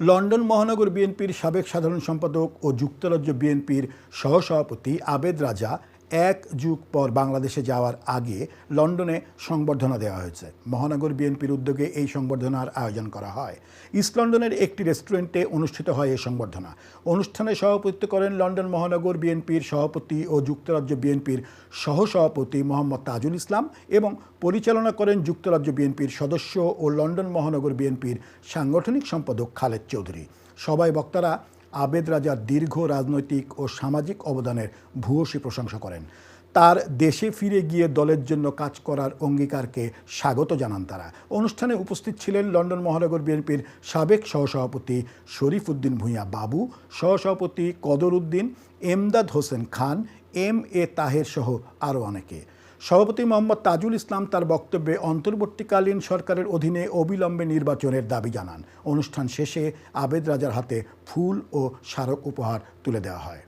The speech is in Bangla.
লন্ডন মহানগর বিএনপির সাবেক সাধারণ সম্পাদক ও যুক্তরাজ্য বিএনপির সহসভাপতি আবেদ রাজা এক যুগ পর বাংলাদেশে যাওয়ার আগে লন্ডনে সংবর্ধনা দেওয়া হয়েছে। মহানগর বিএনপির উদ্যোগে এই সংবর্ধনার আয়োজন করা হয়। ইস্ট লন্ডনের একটি রেস্টুরেন্টে অনুষ্ঠিত হয় এই সংবর্ধনা। অনুষ্ঠানে সভাপতিত্ব করেন লন্ডন মহানগর বিএনপির সভাপতি ও যুক্তরাজ্য বিএনপির সহসভাপতি মোহাম্মদ তাজুল ইসলাম এবং পরিচালনা করেন যুক্তরাজ্য বিএনপির সদস্য ও লন্ডন মহানগর বিএনপির সাংগঠনিক সম্পাদক খালেদ চৌধুরী। সবাই বক্তারা আবেদ রাজার দীর্ঘ রাজনৈতিক ও সামাজিক অবদানের ভূয়সী প্রশংসা করেন। তার দেশে ফিরে গিয়ে দলের জন্য কাজ করার অঙ্গীকারকে স্বাগত জানান তারা। অনুষ্ঠানে উপস্থিত ছিলেন লন্ডন মহানগর বিএনপির সাবেক সহসভাপতি শরীফ উদ্দিন ভূঁইয়া বাবু, সহসভাপতি কদর উদ্দিন এমদাদ হোসেন খান, এম এ তাহের সহ আরও অনেকে। সভাপতি মোহাম্মদ তাজুল ইসলাম তার বক্তব্যে অন্তর্বর্তীকালীন সরকারের অধীনে অবিলম্বে নির্বাচনের দাবি জানান। অনুষ্ঠান শেষে আবেদ রাজার হাতে ফুল ও স্মারক উপহার তুলে দেওয়া হয়।